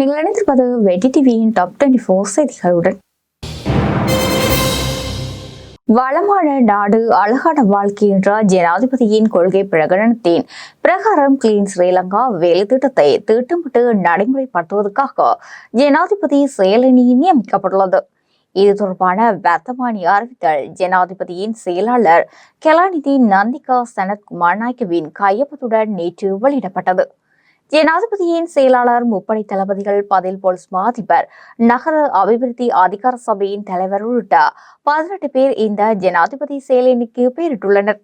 நீங்கள் இணைந்திருப்பது வெடி டிவியின் டாப் டுவெண்ட்டி ஃபோர் செய்திகளுடன் வளமான நாடு அழகான வாழ்க்கை என்ற ஜனாதிபதியின் கொள்கை பிரகடனத்தின் பிரகாரம் கிளீன் ஸ்ரீலங்கா வேலை திட்டத்தை திட்டமிட்டு நடைமுறைப்படுத்துவதற்காக ஜனாதிபதி செயலணி நியமிக்கப்பட்டுள்ளது இது தொடர்பான வர்த்தமானி அறிவித்தல் ஜனாதிபதியின் செயலாளர் கலாநிதி நந்திகா சனத்குமார் நாயக்கவின் கையொப்பத்துடன் நேற்று வெளியிடப்பட்டது ஜனாதிபதியின் செயலாளர் முப்படை தளபதிகள் பதில் போலீஸ் மாதிபர் நகர அபிவிருத்தி அதிகார சபையின் தலைவர் உள்ளிட்ட பதினெட்டு பேர் இந்த ஜனாதிபதி செயலணிக்கு பெயரிட்டுள்ளனர்.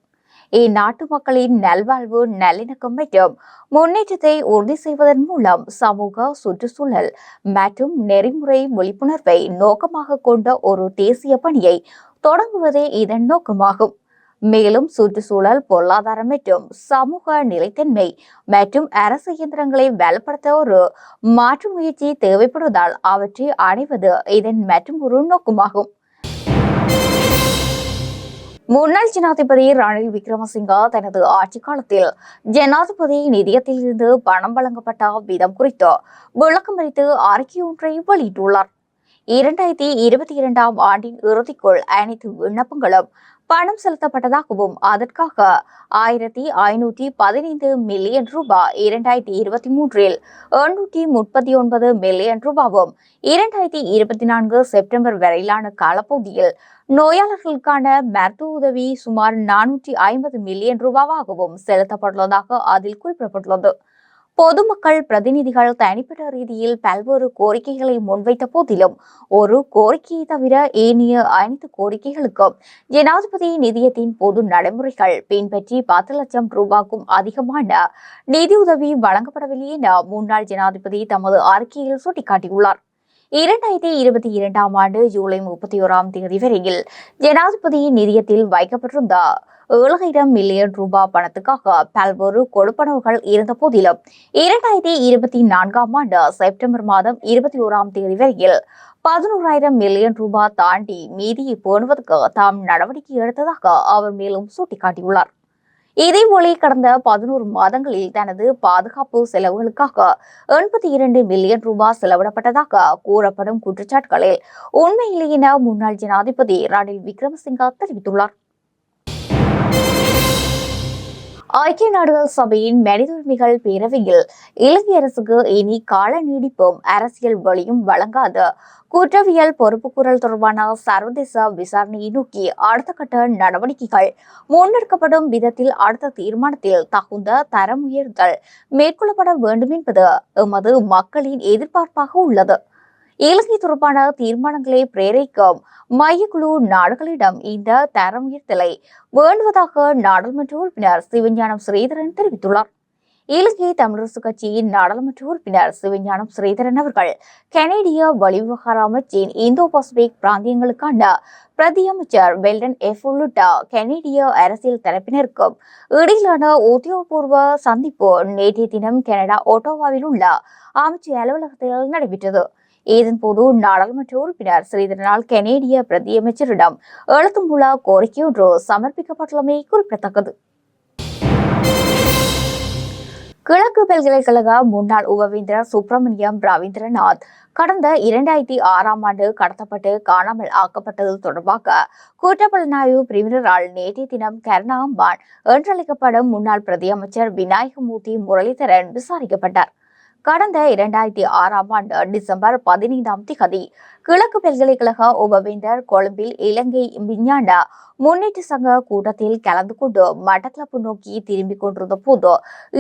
இந்நாட்டு மக்களின் நல்வாழ்வு நல்லிணக்கம் மற்றும் முன்னேற்றத்தை உறுதி செய்வதன் மூலம் சமூக சுற்றுச்சூழல் மற்றும் நெறிமுறை விழிப்புணர்வை நோக்கமாக கொண்ட ஒரு தேசிய பணியை தொடங்குவதே இதன் நோக்கமாகும். மேலும் சுற்றுச்சூழல் பொருளாதாரம் மற்றும் சமூக நிலைத்தன்மை மற்றும் அரசு இயந்திரங்களை வலுப்படுத்த ஒரு மாற்று முயற்சி தேவைப்படுவதால் அவற்றை அடைவது இதன் மற்றும் ஒரு நோக்கமாகும். முன்னாள் ஜனாதிபதி ரணில் விக்ரமசிங்கா தனது ஆட்சி காலத்தில் ஜனாதிபதி நிதியத்தில் இருந்து பணம் வழங்கப்பட்ட விதம் குறித்து விளக்கம் அளித்து அறிக்கை ஒன்றை வெளியிட்டுள்ளார். இரண்டாயிரத்தி இருபத்தி இரண்டாம் ஆண்டின் இறுதிக்குள் அனைத்து விண்ணப்பங்களும் பணம் செலுத்தப்பட்டதாகவும் அதற்காக ஆயிரத்தி ஐநூற்றி பதினைந்து மில்லியன் ரூபாய் இரண்டாயிரத்தி இருபத்தி மூன்றில் எண்ணூற்றி முப்பத்தி ஒன்பது மில்லியன் ரூபாவும் இரண்டாயிரத்தி இருபத்தி நான்கு செப்டம்பர் வரையிலான காலப்பகுதியில் நோயாளர்களுக்கான மருத்துவ உதவி சுமார் நானூற்றி ஐம்பது மில்லியன் ரூபாவாகவும் செலுத்தப்பட்டுள்ளதாக அதில் குறிப்பிடப்பட்டுள்ளது. பொதுமக்கள் பிரதிநிதிகள் தனிப்பட்ட ரீதியில் பல்வேறு கோரிக்கைகளை முன்வைத்த போதிலும் ஒரு கோரிக்கையை தவிர ஏனைய அனைத்து கோரிக்கைகளுக்கும் ஜனாதிபதி நிதியத்தின் பொது நடைமுறைகள் பின்பற்றி பத்து லட்சம் ரூபாய்க்கும் அதிகமான நிதியுதவி வழங்கப்படவில்லை என முன்னாள் ஜனாதிபதி தமது அறிக்கையில் சுட்டிக்காட்டியுள்ளார். இரண்டாயிரத்தி இருபத்தி இரண்டாம் ஆண்டு ஜூலை முப்பத்தி ஓராம் தேதி வரையில் ஜனாதிபதியின் நிதியத்தில் வைக்கப்பட்டிருந்த ஏழாயிரம் மில்லியன் ரூபாய் பணத்துக்காக பல்வேறு கொடுப்பனவுகள் இருந்த போதிலும் இரண்டாயிரத்தி இருபத்தி நான்காம் ஆண்டு செப்டம்பர் மாதம் இருபத்தி ஓராம் தேதி வரையில் பதினோராயிரம் மில்லியன் ரூபாய் தாண்டி மீதியை பேணுவதற்கு தாம் நடவடிக்கை எடுத்ததாக அவர் மேலும் சுட்டிக்காட்டியுள்ளார். இதேபோல கடந்த பதினோரு மாதங்களில் தனது பாதுகாப்பு செலவுகளுக்காக எண்பத்தி இரண்டு மில்லியன் ரூபாய் செலவிடப்பட்டதாக கூறப்படும் குற்றச்சாட்டுகளில் உண்மையில்லை என முன்னாள் ஜனாதிபதி ரணில் விக்ரமசிங்கா தெரிவித்துள்ளார். ஐக்கிய நாடுகள் சபையின் மனித உரிமைகள் பேரவையில் இலங்கை அரசுக்கு இனி கால நீடிப்பும் அரசியல் வழியும் வழங்காது. குற்றவியல் பொறுப்புக்கூறல் தொடர்பான சர்வதேச விசாரணையை நோக்கி அடுத்த கட்ட நடவடிக்கைகள் முன்னெடுக்கப்படும் விதத்தில் அடுத்த தீர்மானத்தில் தகுந்த தரம் உயர்தல் மேற்கொள்ளப்பட வேண்டும் என்பது எமது மக்களின் எதிர்பார்ப்பாக உள்ளது. இலங்கை தொடர்பான தீர்மானங்களை பிரேரிக்கும் மையக்குழு நாடுகளிடம் இந்த தரம் உயர்த்தலை வேண்டுவதாக நாடாளுமன்ற உறுப்பினர் சிவஞானம் ஸ்ரீதரன் தெரிவித்துள்ளார். இலங்கை தமிழரசு கட்சியின் நாடாளுமன்ற உறுப்பினர் சிவஞானம் ஸ்ரீதரன் அவர்கள் கனேடிய வெளிவிவகார அமைச்சின் இந்தோ பசிபிக் பிராந்தியங்களுக்கான பிரதியமைச்சர் வெல்டன் எஃப் உள்ளிட்ட கனேடிய அரசியல் தரப்பினருக்கும் இடையிலான உத்தியோகபூர்வ சந்திப்பு நேற்றைய தினம் கனடா ஒட்டோவாவில் உள்ள அமைச்சர் அலுவலகத்தில் நடைபெற்றது. இதன்போது நாடாளுமன்ற உறுப்பினர் ஸ்ரீதரனால் கனேடிய பிரதியமைச்சரிடம் எழுத்துமுள்ள கோரிக்கையொன்று சமர்ப்பிக்கப்பட்டுள்ளமை குறிப்பிடத்தக்கது. கிழக்கு பல்கலைக்கழக முன்னாள் உபவேந்தர் சுப்பிரமணியம் ரவீந்திரநாத் கடந்த இரண்டாயிரத்தி ஆறாம் ஆண்டு கடத்தப்பட்டு காணாமல் ஆக்கப்பட்டது தொடர்பாக குற்றப்புலனாய்வு பிரிவினரால் நேற்றைய தினம் கருணாம்பான் என்றழைக்கப்படும் முன்னாள் பிரதியமைச்சர் விநாயகமூர்த்தி முரளிதரன் விசாரிக்கப்பட்டார். கடந்த இரண்டாயிரத்தி ஆறாம் ஆண்டு டிசம்பர் பதினைந்தாம் திகதி கிழக்கு பல்கலைக்கழக உபவேந்தர் கொழும்பில் இலங்கை விஞ்ஞான முன்னேற்ற சங்க கூட்டத்தில் கலந்து கொண்டு மட்டக்களப்பு நோக்கி திரும்பிக் கொண்டிருந்த போது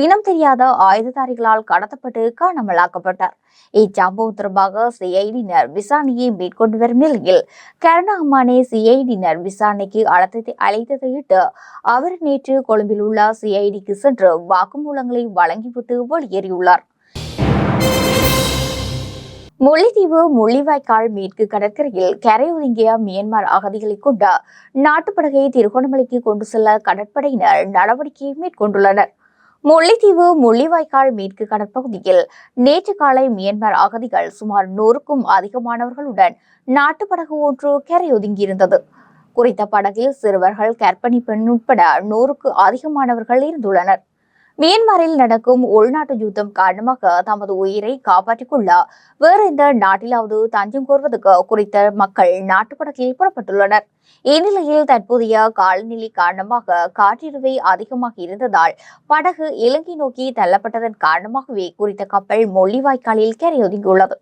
இனம் தெரியாத ஆயுததாரிகளால் கடத்தப்பட்டு காணாமலாக்கப்பட்டார். இச்சம்பவம் தொடர்பாக சிஐடியினர் விசாரணையை மேற்கொண்டு வரும் நிலையில் கருணாமானே சிஐடியினர் விசாரணைக்கு அழைத்ததை அழைத்ததையிட்டு அவர் நேற்று கொழும்பில் உள்ள சிஐடிக்கு சென்று வாக்குமூலங்களை வழங்கிவிட்டு வெளியேறியுள்ளார். முல்லைத்தீவு முள்ளிவாய்க்கால் மேற்கு கடற்கரையில் கரை ஒதுங்கிய மியான்மர் அகதிகளை கொண்ட நாட்டுப்படகையை திருகோணமலைக்கு கொண்டு செல்ல கடற்படையினர் நடவடிக்கையை மேற்கொண்டுள்ளனர். முல்லைத்தீவு முள்ளிவாய்க்கால் மேற்கு கடற்பகுதியில் நேற்று காலை மியான்மர் அகதிகள் சுமார் நூறுக்கும் அதிகமானவர்களுடன் நாட்டுப்படகு ஒன்று கரையொதுங்கியிருந்தது குறித்த படகில் சிறுவர்கள் கற்பனை பெண் உட்பட நூறுக்கு அதிகமானவர்கள் இருந்துள்ளனர். மியான்மரில் நடக்கும் உள்நாட்டு யுத்தம் காரணமாக தமது உயிரை காப்பாற்றிக் கொள்ள வேறு எந்த நாட்டிலாவது தஞ்சம் கோருவதற்கு குறித்த மக்கள் நாட்டுப்படத்தில் புறப்பட்டுள்ளனர். இந்நிலையில் தற்போதைய காலநிலை காரணமாக காற்றிறுவை அதிகமாக இருந்ததால் படகு இலங்கை நோக்கி தள்ளப்பட்டதன் காரணமாகவே குறித்த கப்பல் மொள்ளிவாய்க்காலில் கரையொதுங்கியுள்ளது.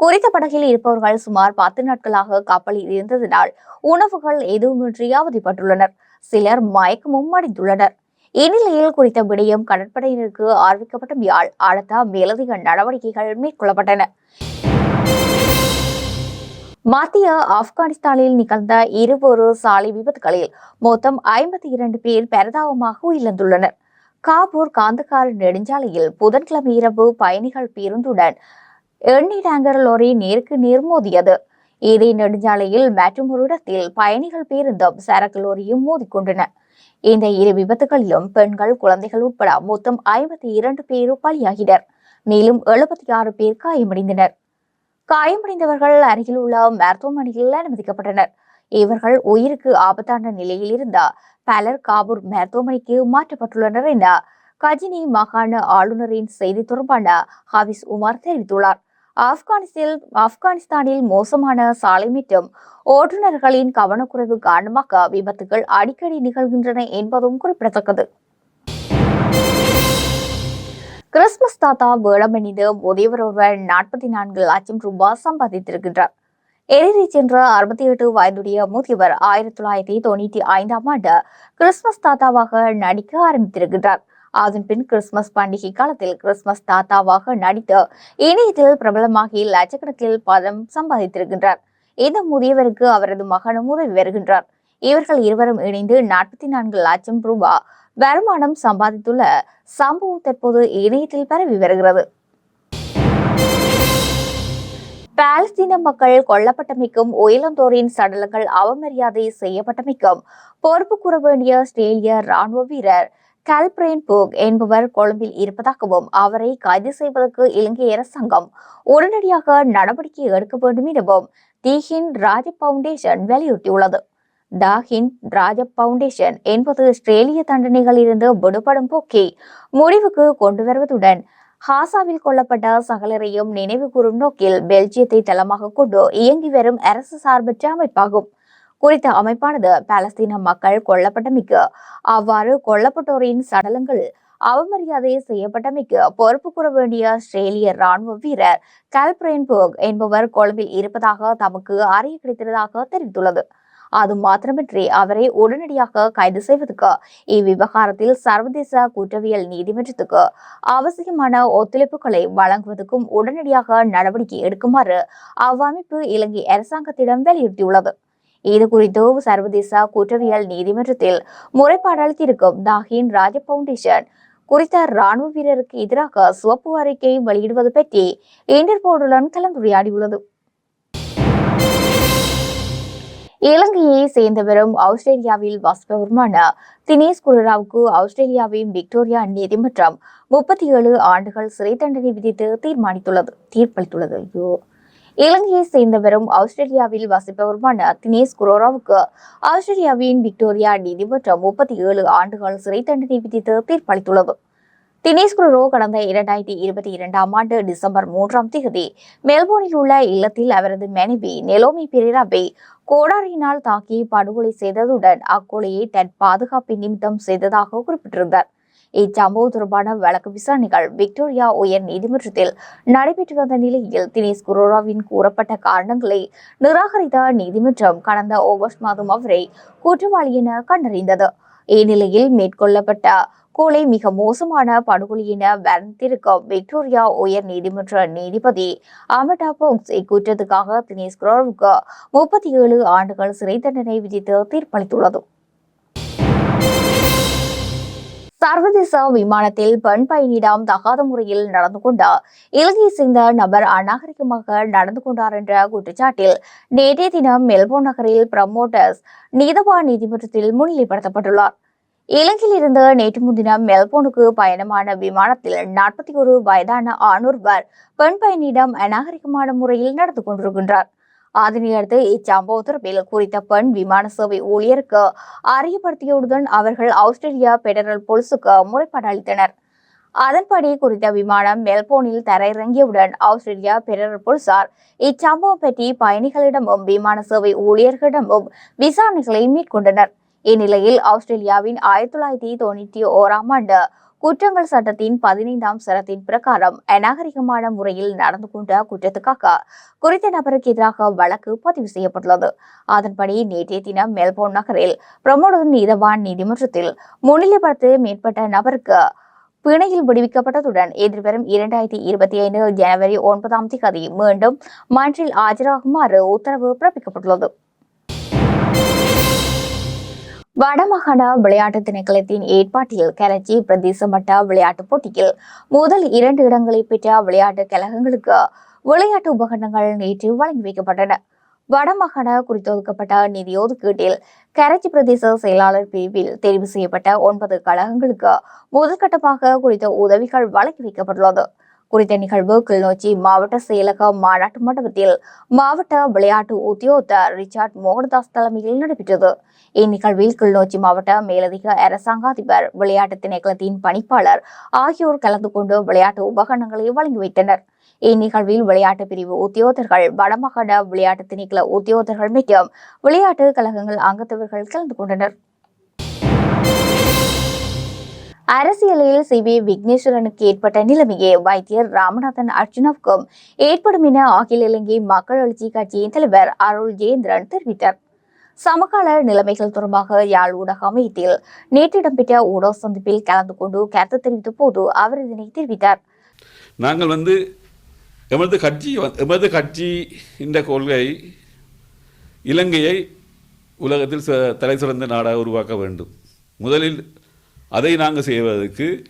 குறித்த படகில் இருப்பவர்கள் சுமார் பத்து நாட்களாக கப்பலில் இருந்ததினால் உணவுகள் எதுவுமின்றி அவதிப்பட்டுள்ளனர். சிலர் மயக்கமும் அடைந்துள்ளனர். இந்நிலையில் குறித்த விடயம் கடற்படையினருக்கு அறிவிக்கப்பட்டமையால் அடுத்த மேலதிக நடவடிக்கைகள் மேற்கொள்ளப்பட்டன. மத்திய ஆப்கானிஸ்தானில் நிகழ்ந்த இருபொரு சாலை விபத்துகளில் மொத்தம் ஐம்பத்தி இரண்டு பேர் பரிதாபமாக உயிரிழந்துள்ளனர். காபூர் காந்தகார் நெடுஞ்சாலையில் புதன்கிழமை இரவு பயணிகள் பேருந்துடன் எண்ணெய் டேங்கர் லோரி நேருக்கு நேர் மோதியது. இதே நெடுஞ்சாலையில் மற்றும் ஒரு இடத்தில் பயணிகள் பேருந்தும் சரக்கு லோரியும் மோதிக்கொண்டன. இந்த இரு விபத்துகளிலும் பெண்கள் குழந்தைகள் உட்பட மொத்தம் ஐம்பத்தி இரண்டு பேர் பலியாகினர். மேலும் எழுபத்தி ஆறு பேர் காயமடைந்தனர். காயமடைந்தவர்கள் அருகில் உள்ள மருத்துவமனையில் அனுமதிக்கப்பட்டனர். இவர்கள் உயிருக்கு ஆபத்தான நிலையில் இருந்த பலர் காபூர் மருத்துவமனைக்கு மாற்றப்பட்டுள்ளனர் என கஜினி மாகாண ஆளுநரின் செய்தி தொடர்பான ஹாபிஸ் உமார் தெரிவித்துள்ளார். ஆப்கானிஸ்தில் ஆப்கானிஸ்தானில் மோசமான சாலை மற்றும் ஓட்டுநர்களின் கவனக்குறைவு காரணமாக விபத்துகள் அடிக்கடி நிகழ்கின்றன என்பதும் குறிப்பிடத்தக்கது. கிறிஸ்துமஸ் தாத்தா வேடமணிந்து முதியவர் ஒருவர் நாற்பத்தி நான்கு லட்சம் ரூபாய் சம்பாதித்திருக்கின்றார். எரிரி சென்ற அறுபத்தி எட்டு வயதுடைய முதியவர் ஆயிரத்தி தொள்ளாயிரத்தி தொண்ணூற்றி ஐந்தாம் ஆண்டு கிறிஸ்துமஸ் தாத்தாவாக நடிக்க ஆரம்பித்திருக்கின்றார். அதன் பின் கிறிஸ்துமஸ் பண்டிகை காலத்தில் கிறிஸ்துமஸ் தாத்தாவாக நடித்து இணையத்தில் பிரபலமாகி லட்சக்கணக்கில் பதம் சம்பாதித்திருக்கின்றார். இந்த முதியவருக்கு அவரது மகனும் உதவி வருகின்றார் இவர்கள் இருவரும் இணைந்து நாற்பத்தி நான்கு லட்சம் ரூபாய் வருமானம் சம்பாதித்துள்ள சம்பவம் தற்போது இணையத்தில் பரவி வருகிறது. பாலஸ்தீன மக்கள் கொல்லப்பட்டமைக்கும் உயிலந்தோரின் சடலங்கள் அவமரியாதை செய்யப்பட்டமைக்கும் பொறுப்பு கூற வேண்டிய ஆஸ்திரேலிய ராணுவ வீரர் கல்பிரேன் போக் என்பவர் கொழும்பில் இருப்பதாகவும் அவரை கைது செய்வதற்கு இலங்கை அரசாங்கம் உடனடியாக நடவடிக்கை எடுக்க வேண்டும் எனவும் தி ஹிண்ட் ராஜ பவுண்டேஷன் வலியுறுத்தியுள்ளது. த ஹிண்ட் ராஜ பவுண்டேஷன் என்பது ஆஸ்திரேலிய தண்டனைகளிலிருந்து விடுபடும் போக்கை முடிவுக்கு கொண்டு வருவதுடன் ஹாசாவில் கொல்லப்பட்ட சகலரையும் நினைவு கூறும் நோக்கில் பெல்ஜியத்தை தளமாக கொண்டு இயங்கி வரும் அரசு சார்பற்ற அமைப்பாகும். குறித்த அமைப்பானது பாலஸ்தீன மக்கள் கொல்லப்பட்டமைக்கு அவ்வாறு கொல்லப்பட்டோரின் சடலங்கள் அவமரியாதை செய்யப்பட்டமைக்கு பொறுப்பு கூற வேண்டிய ஆஸ்திரேலிய ராணுவ வீரர் கல்பிரேன்போக் என்பவர் கொழும்பில் இருப்பதாக தமக்கு அறிய கிடைத்ததாக தெரிவித்துள்ளது. அது மாத்திரமின்றி அவரை உடனடியாக கைது செய்வதற்கு இவ்விவகாரத்தில் சர்வதேச குற்றவியல் நீதிமன்றத்துக்கு அவசியமான ஒத்துழைப்புகளை வழங்குவதற்கும் உடனடியாக நடவடிக்கை எடுக்குமாறு அவ்வமைப்பு இலங்கை அரசாங்கத்திடம் வலியுறுத்தியுள்ளது. இது குறித்து சர்வதேச குற்றவியல் நீதிமன்றத்தில் முறைப்பாடு அளித்திருக்கும் தாகின் ராஜ பவுண்டேஷன் குறித்த ராணுவ வீரருக்கு எதிராக சிவப்பு அறிக்கை வெளியிடுவது பற்றி இன்டர்போர்டுடன் கலந்துரையாடியுள்ளது. இலங்கையை சேர்ந்தவரும் ஆஸ்திரேலியாவில் வசிப்பவருமான தினேஷ் குருராவுக்கு ஆஸ்திரேலியாவின் விக்டோரியா நீதிமன்றம் முப்பத்தி ஏழு ஆண்டுகள் சிறை தண்டனை விதித்து தீர்மானித்துள்ளது தீர்ப்பளித்துள்ளது. ஐயோ. இலங்கையை சேர்ந்தவரும் ஆஸ்திரேலியாவில் வசிப்பவருமான தினேஷ் குரோராவுக்கு ஆஸ்திரேலியாவின் விக்டோரியா நீதிமன்றம் முப்பத்தி ஏழு ஆண்டுகள் சிறை தண்டனை விதித்து தீர்ப்பளித்துள்ளது. தினேஷ் குரோ கடந்த இரண்டாயிரத்தி இருபத்தி இரண்டாம் ஆண்டு டிசம்பர் மூன்றாம் தேதி மெல்போர்னில் உள்ள இல்லத்தில் அவரது மனைவி நெலோமி பெரிராவை கோடாரியினால் தாக்கி படுகொலை செய்ததுடன் அக்கொலையை தன் பாதுகாப்பின் நிமித்தம் செய்ததாக குறிப்பிட்டிருந்தார். இச்சம்பவம் தொடர்பான வழக்கு விசாரணைகள் விக்டோரியா உயர் நீதிமன்றத்தில் நடைபெற்று வந்த நிலையில் தினேஷ் குரோராவின் கூறப்பட்ட காரணங்களை நிராகரித்த நீதிமன்றம் கடந்த ஆகஸ்ட் மாதம் அவரை குற்றவாளி என கண்டறிந்தது. இந்நிலையில் மேற்கொள்ளப்பட்ட கொலை மிக மோசமான படுகொலை என வர்ணித்திருக்கும் விக்டோரியா உயர் நீதிமன்ற நீதிபதி அமிதா போங்ஸ் இக்குற்றத்துக்காக தினேஷ் குரோவுக்கு முப்பத்தி ஏழு ஆண்டுகள் சிறை தண்டனை விதித்து தீர்ப்பளித்துள்ளது. சர்வதேச விமானத்தில் பெண் பயணியிடம் தகாத முறையில் நடந்து கொண்டார் இலங்கையை சேர்ந்த நபர் அநாகரிகமாக நடந்து கொண்டார் என்ற குற்றச்சாட்டில் நேற்றைய தினம் மெல்போர்ன் நகரில் பிரமோட்டர்ஸ் நீதவான் நீதிமன்றத்தில் முன்னிலைப்படுத்தப்பட்டுள்ளார். இலங்கையில் இருந்து நேற்று முன்தினம் மெல்போனுக்கு பயணமான விமானத்தில் நாற்பத்தி ஒரு வயதான ஆணொருவர் பெண் பயணியிடம் அநாகரிகமான முறையில் நடந்து கொண்டிருக்கின்றார். அதனையடுத்து இச்சம்பவம் தொடர்பில் குறித்த பெண் விமான சேவை ஊழியருக்கு அறியப்படுத்தியவுடன் அவர்கள் ஆஸ்திரேலியா பெடரல் போலீசுக்கு முறைப்பாடு அளித்தனர். அதன்படி குறித்த விமானம் மெல்போனில் தரையிறங்கியவுடன் ஆஸ்திரேலியா பிறர் போலீசார் இச்சம்பவம் பற்றி பயணிகளிடமும் விமான சேவை ஊழியர்களிடமும் விசாரணைகளை மேற்கொண்டனர். இந்நிலையில் ஆஸ்திரேலியாவின் ஆயிரத்தி தொள்ளாயிரத்தி தொண்ணூற்றி ஓராம் ஆண்டு குற்றங்கள் சட்டத்தின் பதினைந்தாம் சரத்தின் பிரகாரம் அநாகரிகமான முறையில் நடந்து கொண்ட குற்றத்துக்காக குறித்த நபருக்கு எதிராக வழக்கு பதிவு செய்யப்பட்டுள்ளது. அதன்படி நேற்றைய தினம் மெல்போர்ன் நகரில் பிரமோடன் நீதவான் நீதிமன்றத்தில் முன்னிலைப்படுத்த மேற்பட்ட நபருக்கு பிணையில் விடுவிக்கப்பட்டதுடன் எதிர்வரும் இரண்டாயிரத்தி இருபத்தி ஐந்து ஜனவரி ஒன்பதாம் தேதி மீண்டும் மன்றில் ஆஜராகுமாறு உத்தரவு பிறப்பிக்கப்பட்டுள்ளது. வடமாகாண விளையாட்டு திணைக்களத்தின் ஏற்பாட்டில் கரச்சி பிரதேச மட்ட விளையாட்டுப் போட்டியில் முதல் இரண்டு இடங்களை பெற்ற விளையாட்டு கழகங்களுக்கு விளையாட்டு உபகரணங்கள் நேற்று வழங்கி வைக்கப்பட்டன. வடமாகாண குறித்தொதுக்கப்பட்ட நிதி ஒதுக்கீட்டில் கரச்சி பிரதேச செயலாளர் பிரிவில் தெரிவு செய்யப்பட்ட ஒன்பது கழகங்களுக்கு முதற்கட்டமாக குறித்த உதவிகள் வழங்கி வைக்கப்பட்டுள்ளது. குறித்த நிகழ்வு கிளிநொச்சி மாவட்ட செயலக மாநாட்டு மண்டபத்தில் மாவட்ட விளையாட்டு உத்தியோகத்தர் ரிச்சார்ட் மோகன்தாஸ் தலைமையில் நடைபெற்றது. இந்நிகழ்வில் கிளிநொச்சி மாவட்ட மேலதிக அரசாங்க அதிபர் விளையாட்டு திணைக்களத்தின் பணிப்பாளர் ஆகியோர் கலந்து கொண்டு விளையாட்டு உபகரணங்களை வழங்கி வைத்தனர். இந்நிகழ்வில் விளையாட்டு பிரிவு உத்தியோகர்கள் வடமாகாண விளையாட்டு திணைக்கள உத்தியோகர்கள் மற்றும் விளையாட்டு கழகங்கள் அங்கத்தவர்கள் கலந்து கொண்டனர். அரசியலில் சி வி விக்னேஸ்வரனுக்கு ஏற்பட்ட நிலைமையே வைத்தியர் ராமநாதன் அர்ஜுனாவுக்கும் ஏற்படும் என அகில இலங்கை மக்கள் எழுச்சி கட்சியின் தலைவர் அருள் ஜெயேந்திரன் தெரிவித்தார். சமகால நிலைமைகள் தொடர்பாக யாழ் ஊடக அமையத்தில் நேற்று இடம்பெற்ற ஊடக சந்திப்பில் கலந்து கொண்டு கருத்து தெரிவித்த போது அவர் இதனை தெரிவித்தார். நாங்கள் வந்து எமது கட்சி எமது கட்சி இந்த கொள்கை இலங்கையை உலகத்தில் தலை சிறந்த நாடாக உருவாக்க வேண்டும். முதலில் அதை நாங்கள் செய்வதற்கு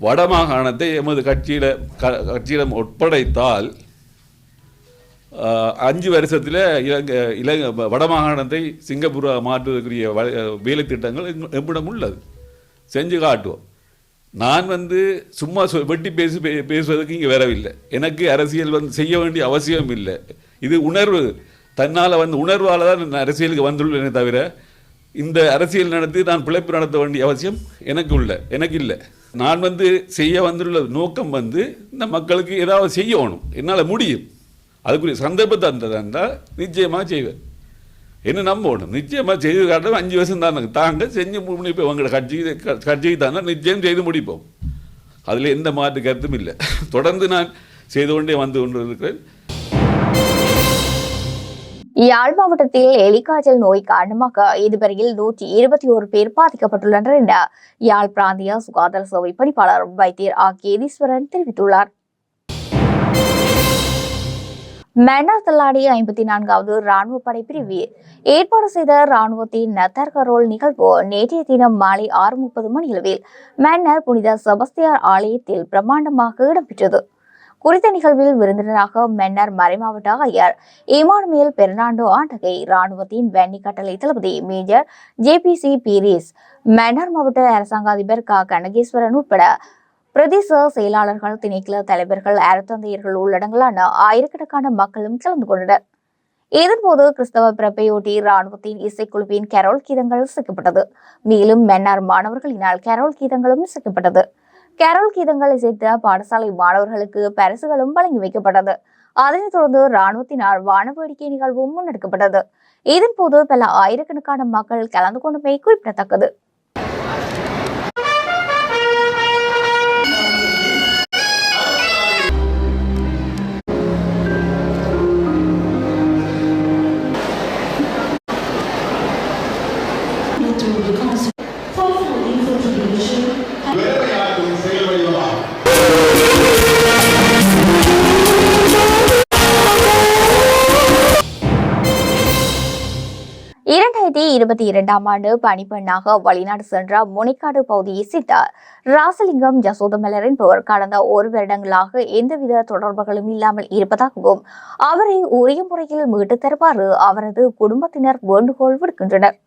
வடமாகாணத்தை எமது கட்சியில் க- கட்சியிடம் ஒப்படைத்தால் அஞ்சு வருஷத்தில் இலங்கை இலங்கை வடமாகாணத்தை சிங்கப்பூராக மாற்றுவதற்குரிய வ- வேலை திட்டங்கள் எம்மிடம் உள்ளது. செஞ்சு காட்டுவோம். நான் வந்து சும்மா சொ- வெட்டி பேசி பே- பேசுவதற்கு இங்கே வரவில்லை. எனக்கு அரசியல் வந்து செய்ய வேண்டிய அவசியம் இல்லை. இது உணர்வு. தன்னால் வந்து உணர்வால் தான் நான் அரசியலுக்கு வந்துள்ளேனே தவிர இந்த அரசியல் நடத்தி நான் பிழைப்பு நடத்த வேண்டிய அவசியம் எனக்கு இல்லை எனக்கு இல்லை. நான் வந்து செய்ய வந்துள்ள நோக்கம் வந்து இந்த மக்களுக்கு ஏதாவது செய்யணும். என்னால் முடியும். அதுக்குரிய சந்தர்ப்பத்தை இருந்தால் நிச்சயமாக செய்வேன். என்ன நம்பணும்? நிச்சயமாக செய்து காட்டும் அஞ்சு வருஷம் தானே. தாங்க செஞ்சு முடிப்போம். உங்களோட கட்சி க- கட்சிக்கு தானே நிச்சயம் செய்து முடிப்போம். அதில் எந்த மாற்று கருத்தும் இல்லை. தொடர்ந்து நான் செய்து கொண்டே வந்து கொண்டு இருக்கிறேன் யாழ் மாவட்டத்தில் எலிக்காய்ச்சல் நோய் காரணமாக இதுவரையில் நூற்றி இருபத்தி ஒரு பேர் பாதிக்கப்பட்டுள்ளனர் என யாழ் பிராந்திய சுகாதார சேவை பணிப்பாளர் வைத்தியர் ஆ கேதீஸ்வரன் தெரிவித்துள்ளார். மன்னார் தள்ளாடி ஐம்பத்தி நான்காவது ராணுவ படை பிரிவு ஏற்பாடு செய்த ராணுவத்தின் நத்தர் கரோல் நிகழ்வு நேற்றைய தினம் மாலை ஆறு முப்பது மணியளவில் மன்னர் புனித செபஸ்தியார் ஆலயத்தில் பிரம்மாண்டமாக இடம்பெற்றது. குறித்த நிகழ்வில் விருந்தினராக மன்னர் மறைமாவட்ட ஆயர் இமானுவேல் பெர்னாண்டோ ஆண்டகை ராணுவத்தின் வெண்ணி கட்டளை தளபதி மேஜர் ஜேபிசி பீரிஸ் மன்னர் மாவட்ட அரசாங்க அதிபர் க. கனகேஸ்வரன் உட்பட பிரதேச செயலாளர்கள் திணைக்கள தலைவர்கள் அறத்தந்தையர்கள் உள்ளடங்கலான ஆயிரக்கணக்கான மக்களும் கலந்து கொண்டனர். இதன்போது கிறிஸ்தவ பிறப்பையொட்டி ராணுவத்தின் இசைக்குழுவின் கரோல் கீதங்கள் இசைக்கப்பட்டது மேலும் மன்னார் மாணவர்களினால் கரோல் கீதங்களும் இசைக்கப்பட்டது கேரல் கீதங்களை இசைத்த பாடசாலை மாணவர்களுக்கு பரிசுகளும் வழங்கி வைக்கப்பட்டது. அதனைத் தொடர்ந்து ராணுவத்தினால் வானவேடிக்கை நிகழ்வும் முன்னெடுக்கப்பட்டது. இதன்போது பல ஆயிரக்கணக்கான மக்கள் கலந்து கொண்டமை குறிப்பிடத்தக்கது. வேலையாட்டும் இருபத்தி இரண்டாம் ஆண்டு பணிப்பெண்ணாக வெளிநாடு சென்ற முனைக்காடு பகுதியை சேர்ந்த ராசலிங்கம் ஜசோதமலரின் பெயர் கடந்த ஒரு வருடங்களாக எந்தவித தொடர்புகளும் இல்லாமல் இருப்பதாகவும் அவரை உரிய முறையில் மீட்டு தருமாறு அவரது குடும்பத்தினர் வேண்டுகோள் விடுக்கின்றனர்.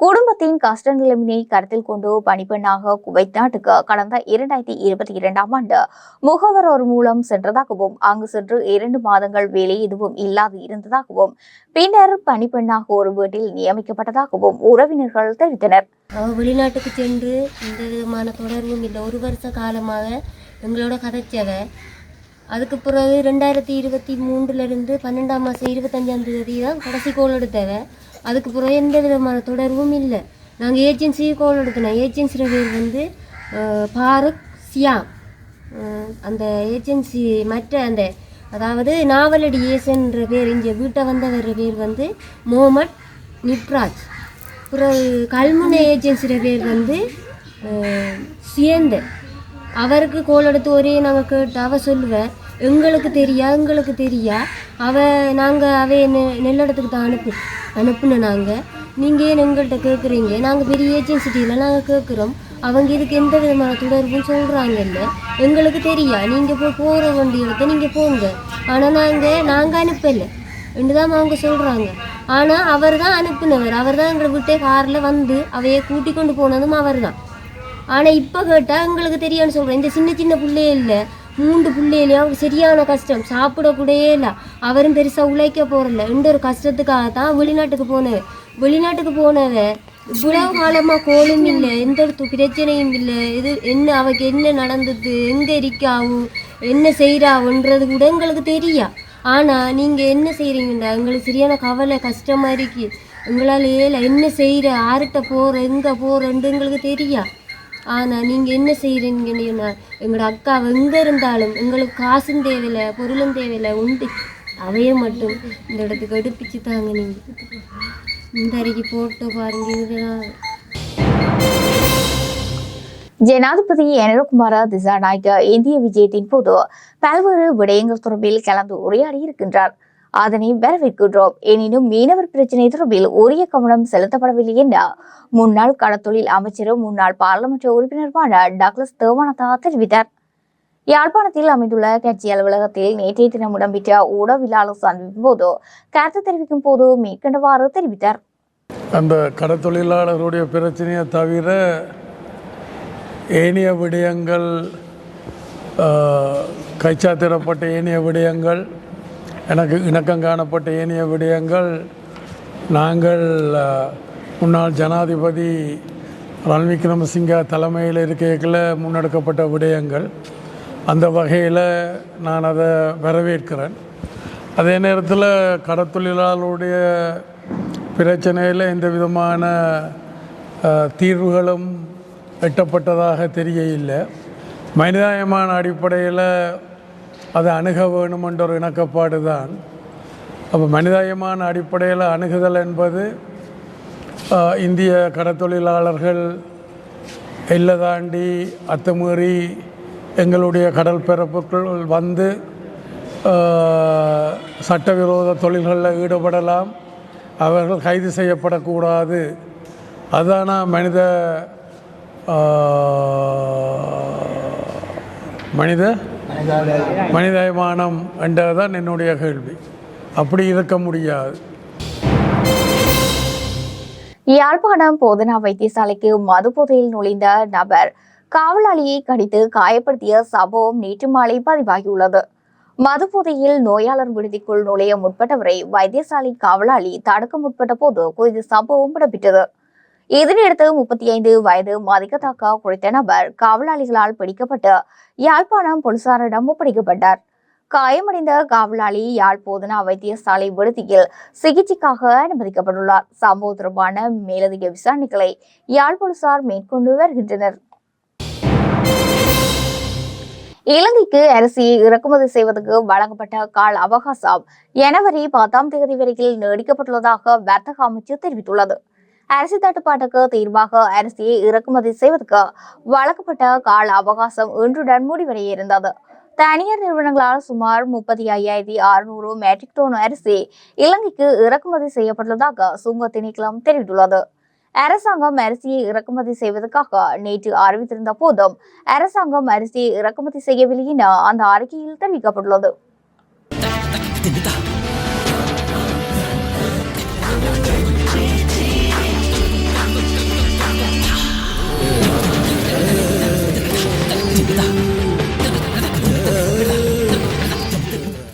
குடும்பத்தின் கஷ்ட நிலைமையை கருத்தில் கொண்டு பணிப்பெண்ணாக குவைத் நாட்டுக்கு கடந்த இரண்டாயிரத்தி இருபத்தி இரண்டாம் ஆண்டு முகவரோர் மூலம் சென்றதாகவும் அங்கு சென்று இரண்டு மாதங்கள் வேலை எதுவும் இல்லாது இருந்ததாகவும் பின்னர் பணிப்பெண்ணாக ஒரு வீட்டில் நியமிக்கப்பட்டதாகவும் உறவினர்கள் தெரிவித்தனர். வெளிநாட்டுக்கு சென்று எந்த விதமான தொடர்பும் இல்லை. ஒரு வருஷ காலமாக எங்களோட கதைச்சவை. அதுக்கு பிறகு ரெண்டாயிரத்தி இருபத்தி மூன்றுலேருந்து பன்னெண்டாம் மாதம் இருபத்தஞ்சாம் தேதி தான் கடைசி கோல் எடுத்தவ. அதுக்கு பிறகு எந்த விதமான தொடர்பும் இல்லை. நாங்கள் ஏஜென்சி கோல் எடுக்கணும் ஏஜென்சியோட பேர் வந்து அஹ், பாருக் சியாம். அந்த ஏஜென்சி மற்ற அந்த அதாவது நாவலடி ஏசன்ற பேர் இங்கே வீட்டை வந்தவர் பேர் வந்து மோமட் நிப்ராஜ். அப்புறம் கல்முனை ஏஜென்சியோட பேர் வந்து அஹ், அவருக்கு கோல் எடுத்து ஒரே நாங்கள் கேட்டு அவ சொல்லுவேன் எங்களுக்கு தெரியா எங்களுக்கு தெரியா? அவ நாங்கள் அவை நெ- நெல்லடத்துக்கு தான் அனுப்பு அனுப்புன நாங்கள் நீங்கள் ஏன் எங்கள்கிட்ட கேட்குறீங்க நாங்கள் பெரிய ஏஜென்சிட்டியில் நாங்கள் கேட்குறோம் அவங்க இதுக்கு எந்த விதமான தொடர்பும் சொல்கிறாங்கல்ல எங்களுக்கு தெரியா? நீங்கள் போய் போகிற வண்டி நீங்கள் போங்க. ஆனால் நாங்கள் நாங்கள் அனுப்பலை. ரெண்டு தான் அவங்க சொல்கிறாங்க ஆனால் அவர் தான் அனுப்புனவர். அவர் தான் எங்களை விட்டே காரில் வந்து அவையை கூட்டி கொண்டு போனதும் அவர் தான் ஆனால் இப்போ கேட்டால் எங்களுக்கு தெரியான்னு சொல்கிறேன் இந்த சின்ன சின்ன பிள்ளையே இல்லை. மூன்று பிள்ளையிலையும் அவருக்கு சரியான கஷ்டம். சாப்பிடக்கூடவே இல்லை. அவரும் பெருசாக உழைக்க போகிறல இந்த ஒரு கஷ்டத்துக்காக தான் வெளிநாட்டுக்கு போனவர் வெளிநாட்டுக்கு போனவ இவ்வளவு காலமாக கோலும் இல்லை. எந்த ஒரு பிரச்சனையும் இல்லை. இது என்ன அவக்கு என்ன நடந்தது? எங்கே இருக்காவும் என்ன செய்கிறாவுன்றது கூட எங்களுக்கு தெரியா. ஆனால் நீங்கள் என்ன செய்கிறீங்கடா எங்களுக்கு சரியான கவலை கஷ்டமாக இருக்கு. எங்களால் ஏல என்ன செய்கிற யார்கிட்ட போகிற எங்கே போகிறேன்ட்டு எங்களுக்கு தெரியா. ஆனால் நீங்கள் என்ன செய்கிறீங்கன்னு எங்களோட அக்கா எங்கே இருந்தாலும் எங்களுக்கு காசும் தேவையில்லை பொருளும் தேவையில்லை உண்டு. அவைய மட்டும் இந்த இடத்துக்கு எடுப்பிச்சு தாங்க நீங்கள் இந்த அறைக்கு போட்டு பாருங்க இதுதான். ஜனாதிபதி எனரகுமார திசாநாயக்க இந்திய விஜயத்தின் போது பல்வேறு விடயங்கள் தொடர்பில் கலந்து உரையாடி இருக்கின்றார் அதனை வரவேற்கின்றோம். எனினும் மீனவர் பிரச்சினை தொடர்பில் உரிய கவனம் செலுத்தப்படவில்லை என முன்னாள் கடத்தொழில் அமைச்சரும் முன்னாள் பாராளுமன்ற உறுப்பினருமான டக்ளஸ் தேவானதா தெரிவித்தார். யாழ்ப்பாணத்தில் அமைந்துள்ள கட்சி அலுவலகத்தில் நேற்றைய தினம் இடம்பெற்ற ஊடகவியலாளர் சந்திப்பின் போது கருத்து தெரிவிக்கும் போது மேற்கண்டவாறு தெரிவித்தார். அந்த கடத்தொழிலாளருடைய பிரச்சனையை தவிர ஏனைய விடயங்கள் ஆஹ், கைச்சாத்திடப்பட்ட ஏனைய விடயங்கள் எனக்கு இணக்கம் காணப்பட்ட ஏனைய விடயங்கள் நாங்கள் முன்னாள் ஜனாதிபதி ரன் விக்ரமசிங்கா தலைமையில் இருக்கையில் முன்னெடுக்கப்பட்ட விடயங்கள். அந்த வகையில் நான் அதை வரவேற்கிறேன். அதே நேரத்தில் கடத்தொழிலாளருடைய பிரச்சனையில் எந்த விதமான தீர்வுகளும் எட்டப்பட்டதாக தெரியவில்லை. மனிதாயமான அடிப்படையில் அதை அணுக வேணுமென்ற ஒரு இணக்கப்பாடு தான் அப்போ மனிதாயமான அடிப்படையில் அணுகுதல் என்பது இந்திய கடத்தொழிலாளர்கள் எல்லை தாண்டி அத்துமீறி எங்களுடைய கடல் பிறப்புக்குள் வந்து சட்டவிரோத தொழில்களில் ஈடுபடலாம். அவர்கள் கைது செய்யப்படக்கூடாது. அதான மனித மனித மனிதாயமானம் என்றதுதான் என்னுடைய கேள்வி. அப்படி இருக்க முடியாது. யாழ்ப்பாணம் போதனா வைத்தியசாலைக்கு மது போதையில் நுழைந்த நபர் காவலாளியை கடித்து காயப்படுத்திய சம்பவம் நேற்று மாலை பதிவாகியுள்ளது. மது போதையில் நோயாளர் விடுதிக்குள் நுழைய முற்பட்டவரை வைத்தியசாலை காவலாளி தடுக்க முற்பட்ட போது குறித்த சம்பவம் இடம்பெற்றது. இதனையடுத்து முப்பத்தி ஐந்து வயது மதிக்கத்தக்க குறித்த நபர் காவலாளிகளால் பிடிக்கப்பட்டு யாழ்ப்பாணம் போலீசாரிடம் ஒப்படைக்கப்பட்டார். காயமடைந்த காவலாளி யாழ் போதனா வைத்தியசாலை விடுதியில் சிகிச்சைக்காக அனுமதிக்கப்பட்டுள்ளார். சம்பவம் தொடர்பான மேலதிக விசாரணைகளை யாழ் போலீசார் மேற்கொண்டு வருகின்றனர். இலங்கைக்கு அரிசியை இறக்குமதி செய்வதற்கு வழங்கப்பட்ட கால அவகாசம் ஜனவரி பத்தாம் தேதி வரையில் நீடிக்கப்பட்டுள்ளதாக வர்த்தக அமைச்சு தெரிவித்துள்ளது. அரிசி தட்டுப்பாட்டுக்கு தீர்வாக அரிசியை இறக்குமதி செய்வதற்கு வழங்கப்பட்ட கால அவகாசம் இன்றுடன் முடிவடைய இருந்தது. தனியார் நிறுவனங்களால் சுமார் முப்பத்தி ஐயாயிரத்தி அறுநூறு மெட்ரிக் டோன் அரிசி இலங்கைக்கு இறக்குமதி செய்யப்பட்டுள்ளதாக சுங்க திணைக்களம் தெரிவித்துள்ளது. அரசாங்கம் அரிசியை இறக்குமதி செய்வதற்காக நேற்று அறிவித்திருந்த போதும் அரசாங்கம் அரிசியை இறக்குமதி செய்யவில்லை என அந்த அறிக்கையில் தெரிவிக்கப்பட்டுள்ளது. 你的。